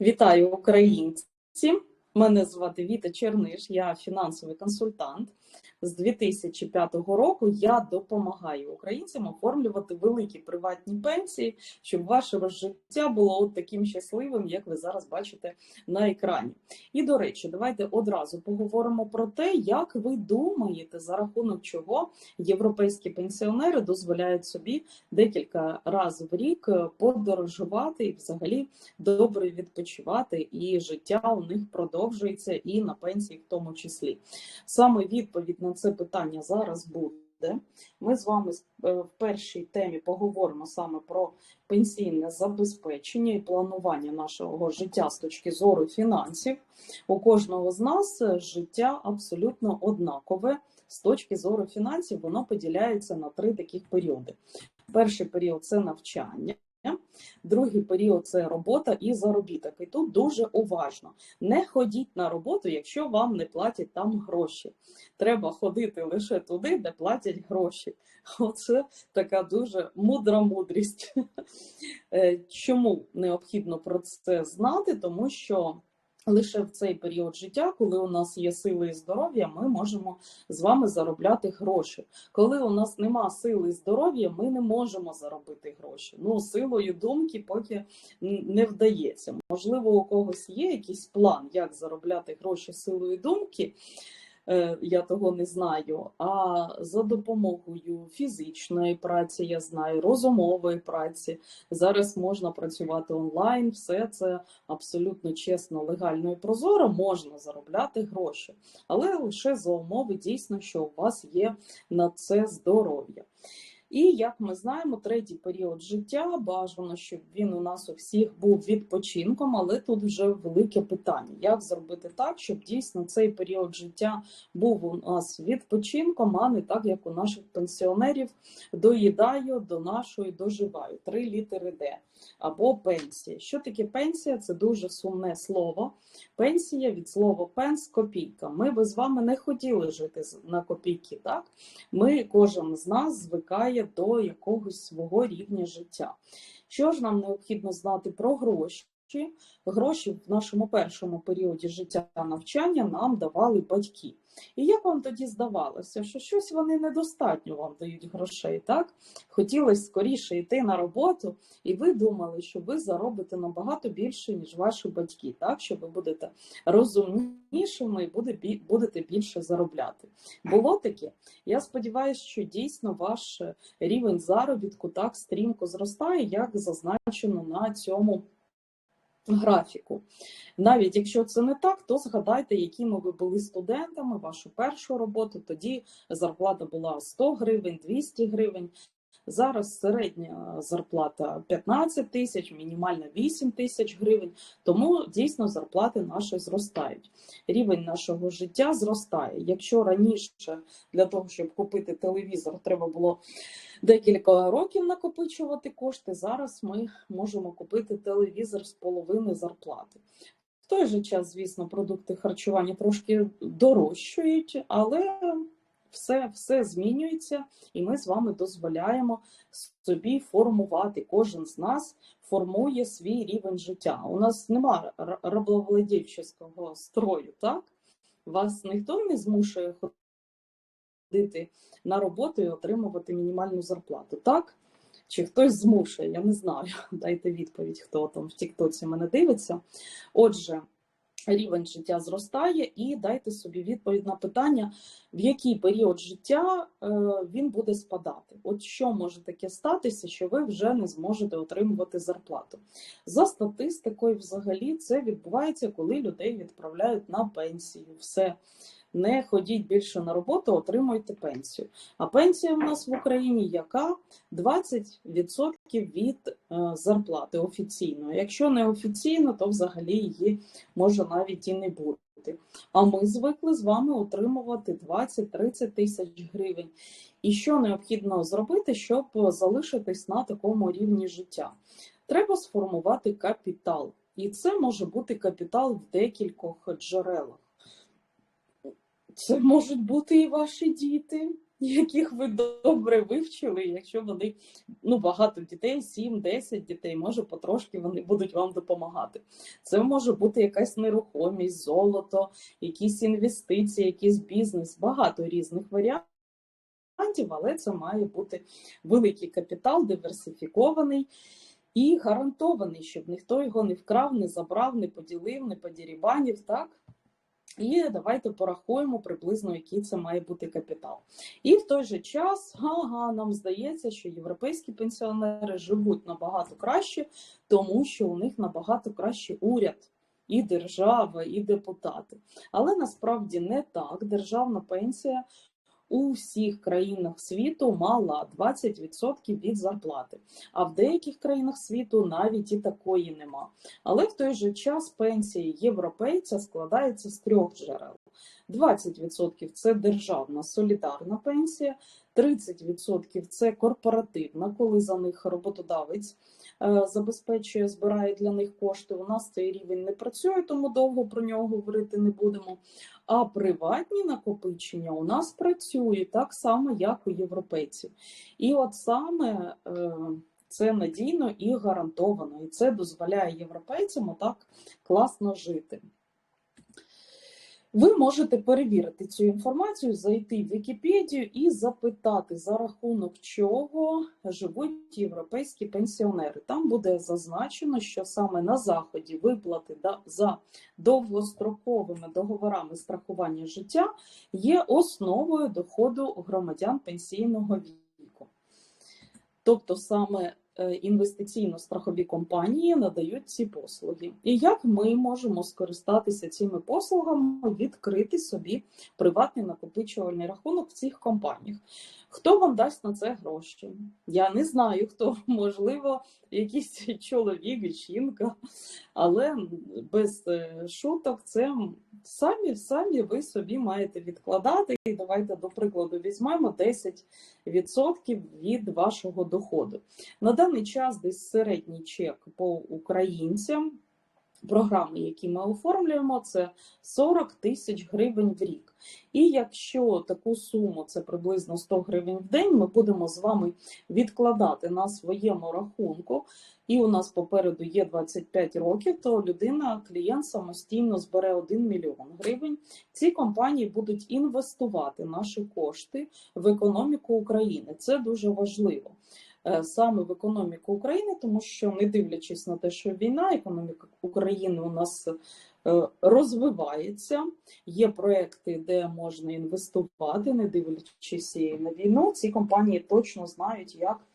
Вітаю українці! Мене звати Віта Черниш, я фінансовий консультант. З 2005 року я допомагаю українцям оформлювати великі приватні пенсії, щоб ваше життя було от таким щасливим, як ви зараз бачите на екрані. І до речі, давайте одразу поговоримо про те, як ви думаєте, за рахунок чого європейські пенсіонери дозволяють собі декілька разів в рік подорожувати і взагалі добре відпочивати, і життя у них продовжується і на пенсії, в тому числі. Саме відповідь на це питання зараз буде. Ми з вами в першій темі поговоримо саме про пенсійне забезпечення і планування нашого життя з точки зору фінансів. У кожного з нас життя абсолютно однакове. З точки зору фінансів, воно поділяється на три таких періоди. Перший період це навчання. Другий період це робота і заробіток. І тут дуже уважно. Не ходіть на роботу, якщо вам не платять там гроші. Треба ходити лише туди, де платять гроші. Оце така дуже мудра мудрість. Чому необхідно про це знати? Тому що. Лише в цей період життя, коли у нас є сили і здоров'я, ми можемо з вами заробляти гроші. Коли у нас нема сили і здоров'я, ми не можемо заробити гроші. Ну, силою думки поки не вдається. Можливо, у когось є якийсь план, як заробляти гроші силою думки. Я того не знаю. А за допомогою фізичної праці, я знаю, розумової праці. Зараз можна працювати онлайн, все це абсолютно чесно, легально і прозоро, можна заробляти гроші, але лише за умови дійсно, що у вас є на це здоров'я. І як ми знаємо, третій період життя бажано, щоб він у нас у всіх був відпочинком, але тут вже велике питання: як зробити так, щоб дійсно цей період життя був у нас відпочинком, а не так, як у наших пенсіонерів доїдаю, до нашої доживаю. Три літери Д або пенсія. Що таке пенсія? Це дуже сумне слово. Пенсія від слова пенс копійка. Ми би з вами не хотіли жити на копійки. так? Ми, кожен з нас звикає до якогось свого рівня життя. Що ж нам необхідно знати про гроші? Гроші в нашому першому періоді життя навчання нам давали батьки. І як вам тоді здавалося, що щось вони недостатньо вам дають грошей, так? Хотілося скоріше йти на роботу, і ви думали, що ви заробите набагато більше, ніж ваші батьки, так? Що ви будете розумнішими і будете більше заробляти. Було таке? Я сподіваюся, що дійсно ваш рівень заробітку так стрімко зростає, як зазначено на цьому графіку. Навіть якщо це не так, то згадайте, якими ви були студентами, вашу першу роботу, тоді зарплата була 100 гривень, 200 гривень. Зараз середня зарплата 15 тисяч, мінімальна 8 тисяч гривень, тому дійсно зарплати наші зростають. Рівень нашого життя зростає. Якщо раніше для того, щоб купити телевізор, треба було декілька років накопичувати кошти, зараз ми можемо купити телевізор з половини зарплати. В той же час, звісно, продукти харчування трошки дорожчають, але все все змінюється, і ми з вами дозволяємо собі формувати. Кожен з нас формує свій рівень життя. У нас немає рабовладільчого строю, так? Вас ніхто не змушує ходити на роботу і отримувати мінімальну зарплату, так? Чи хтось змушує, я не знаю. Дайте відповідь, хто там в Тіктоці мене дивиться. Отже, рівень життя зростає, і дайте собі відповідь на питання, в який період життя е, він буде спадати. От що може таке статися, що ви вже не зможете отримувати зарплату? За статистикою, взагалі, це відбувається, коли людей відправляють на пенсію. Все не ходіть більше на роботу, отримуйте пенсію. А пенсія в нас в Україні яка 20% від е, зарплати офіційно. Якщо не офіційно, то взагалі її може навіть і не бути. А ми звикли з вами отримувати 20-30 тисяч гривень. І що необхідно зробити, щоб залишитись на такому рівні життя? Треба сформувати капітал. І це може бути капітал в декількох джерелах. Це можуть бути і ваші діти, яких ви добре вивчили, якщо вони ну, багато дітей, 7-10 дітей, може потрошки вони будуть вам допомагати. Це може бути якась нерухомість, золото, якісь інвестиції, якийсь бізнес, багато різних варіантів. Але це має бути великий капітал, диверсифікований і гарантований, щоб ніхто його не вкрав, не забрав, не поділив, не подірібанів. Так? І давайте порахуємо приблизно, який це має бути капітал. І в той же час ага, нам здається, що європейські пенсіонери живуть набагато краще, тому що у них набагато краще уряд. І держава, і депутати. Але насправді не так. Державна пенсія у всіх країнах світу мала 20% від зарплати, а в деяких країнах світу навіть і такої нема. Але в той же час пенсія європейця складається з трьох джерел. 20% це державна солідарна пенсія, 30% це корпоративна, коли за них роботодавець забезпечує, збирає для них кошти. У нас цей рівень не працює, тому довго про нього говорити не будемо. А приватні накопичення у нас працюють так само, як у європейців. І от саме е, це надійно і гарантовано, і це дозволяє європейцям так класно жити. Ви можете перевірити цю інформацію, зайти в Вікіпедію і запитати, за рахунок чого живуть європейські пенсіонери. Там буде зазначено, що саме на заході виплати за довгостроковими договорами страхування життя є основою доходу громадян пенсійного віку. Тобто саме інвестиційно-страхові компанії надають ці послуги. І як ми можемо скористатися цими послугами, відкрити собі приватний накопичувальний рахунок в цих компаніях? Хто вам дасть на це гроші? Я не знаю, хто, можливо, якийсь чоловік, жінка, але без е, шуток це самі самі ви собі маєте відкладати. І давайте, до прикладу, візьмемо 10% від вашого доходу. На даний час десь середній чек по українцям. Програми, які ми оформлюємо, це 40 тисяч гривень в рік. І якщо таку суму, це приблизно 100 гривень в день, ми будемо з вами відкладати на своєму рахунку, і у нас попереду є 25 років, то людина, клієнт самостійно збере 1 мільйон гривень. Ці компанії будуть інвестувати наші кошти в економіку України. Це дуже важливо. Е, саме в економіку України, тому що, не дивлячись на те, що війна, економіка України у нас е, розвивається. Є проекти, де можна інвестувати, не дивлячись на війну. Ці компанії точно знають, як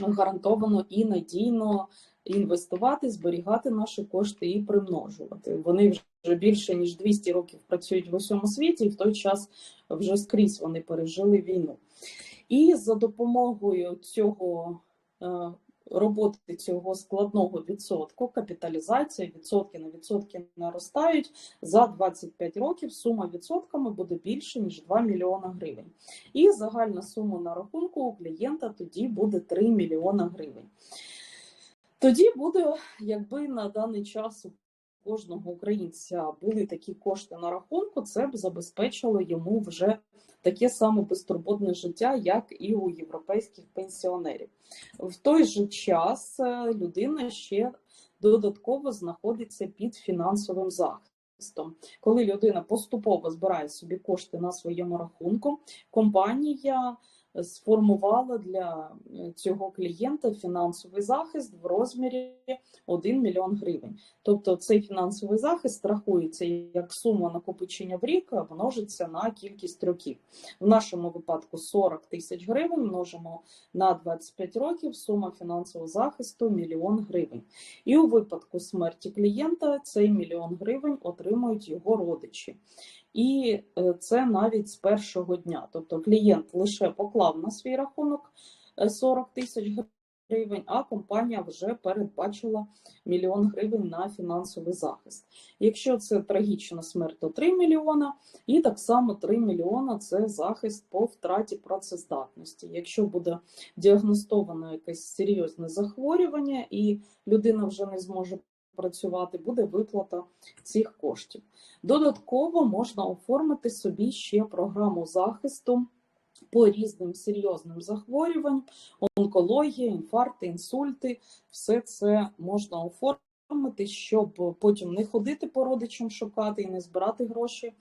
гарантовано і надійно інвестувати, зберігати наші кошти і примножувати. Вони вже більше ніж 200 років працюють в усьому світі, і в той час вже скрізь вони пережили війну. І за допомогою цього е, роботи цього складного відсотку, капіталізація, відсотки на відсотки наростають за 25 років. Сума відсотками буде більше ніж 2 мільйона гривень. І загальна сума на рахунку у клієнта тоді буде 3 мільйона гривень. Тоді буде, якби на даний час кожного українця були такі кошти на рахунку, це б забезпечило йому вже таке саме безтурботне життя, як і у європейських пенсіонерів. В той же час е, людина ще додатково знаходиться під фінансовим захистом. Коли людина поступово збирає собі кошти на своєму рахунку, компанія сформувала для е, цього клієнта фінансовий захист в розмірі 1 мільйон гривень. Тобто цей фінансовий захист рахується як сума накопичення в рік, множиться на кількість років. В нашому випадку 40 тисяч гривень множимо на 25 років, сума фінансового захисту мільйон гривень. І у випадку смерті клієнта цей мільйон гривень отримують його родичі. І е, це навіть з першого дня. Тобто клієнт лише поклав на свій рахунок 40 е, тисяч гривень, а компанія вже передбачила мільйон гривень на фінансовий захист. Якщо це трагічна смерть, то 3 мільйона, і так само 3 мільйона це захист по втраті працездатності. Якщо буде діагностовано якесь серйозне захворювання, і людина вже не зможе працювати, буде виплата цих коштів. Додатково можна оформити собі ще програму захисту по різним серйозним захворюванням, онкологія, інфаркти, інсульти, все це можна оформити, щоб потім не ходити по родичам шукати і не збирати гроші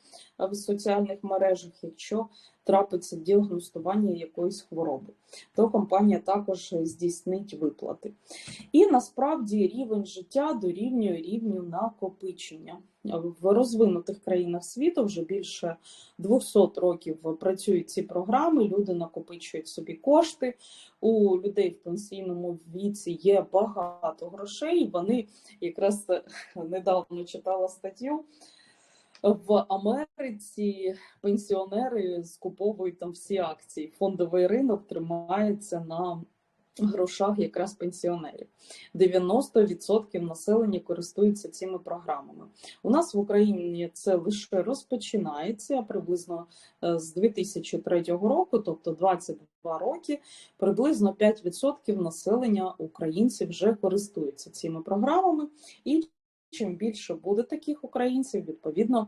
в соціальних мережах, якщо трапиться діагностування якоїсь хвороби. То компанія також здійснить виплати. І насправді рівень життя дорівнює рівню накопичення. В розвинутих країнах світу вже більше 200 років працюють ці програми. Люди накопичують собі кошти. У людей в пенсійному віці є багато грошей. Вони якраз недавно читала статтю. В Америці пенсіонери скуповують там всі акції. Фондовий ринок тримається на грошах якраз пенсіонерів. 90% населення користуються цими програмами. У нас в Україні це лише розпочинається приблизно е, з 2003 року, тобто 22 роки, приблизно 5% населення українців вже користуються цими програмами. І чим більше буде таких українців, відповідно.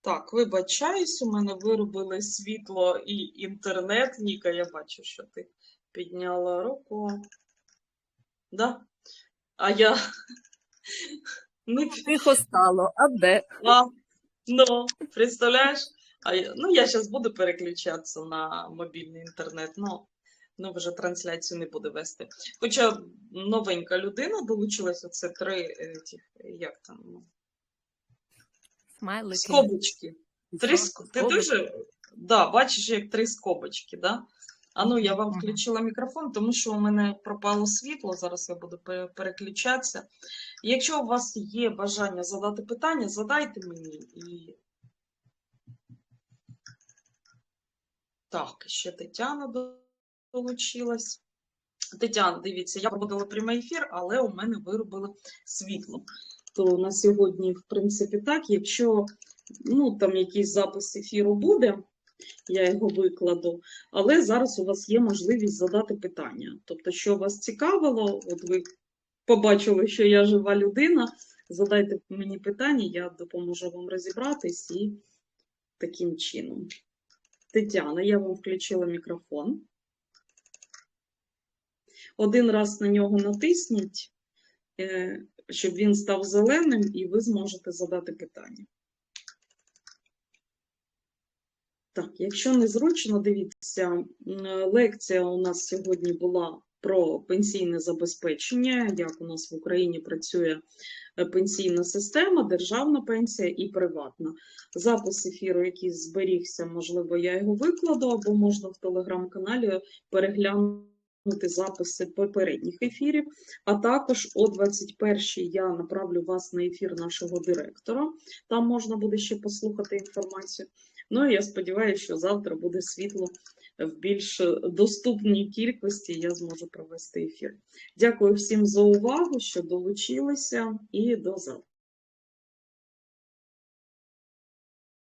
Так, вибачаюсь, у мене виробили світло і інтернет. Ніка, я бачу, що ти підняла руку. Да? А я не Тихо стало, а де? А, ну, представляєш? А я, ну, я зараз буду переключатися на мобільний інтернет, ну, ну вже трансляцію не буду вести. Хоча новенька людина долучилась, оце три, е, як там, ну, Смайлики. скобочки. Три ск... Ти дуже, да, бачиш, як три скобочки, да? А ну, я вам включила мікрофон, тому що у мене пропало світло, зараз я буду переключатися. Якщо у вас є бажання задати питання, задайте мені і. Так, ще Тетяна долучилась. Тетяна, дивіться, я проводила прямий ефір, але у мене виробили світло. То на сьогодні, в принципі, так. Якщо ну, там якийсь запис ефіру буде, я його викладу. Але зараз у вас є можливість задати питання. Тобто, що вас цікавило, от ви побачили, що я жива людина, задайте мені питання, я допоможу вам розібратись і таким чином. Тетяна, я вам включила мікрофон. Один раз на нього натисніть, е, щоб він став зеленим, і ви зможете задати питання. Так, якщо незручно, дивіться, лекція у нас сьогодні була про пенсійне забезпечення, як у нас в Україні працює е, пенсійна система, державна пенсія і приватна. Запис ефіру, який зберігся, можливо, я його викладу, або можна в телеграм-каналі переглянути записи попередніх ефірів. А також о 21-й я направлю вас на ефір нашого директора. Там можна буде ще послухати інформацію. Ну і я сподіваюся, що завтра буде світло в більш доступній кількості. Я зможу провести ефір. Дякую всім за увагу, що долучилися, і до завтра.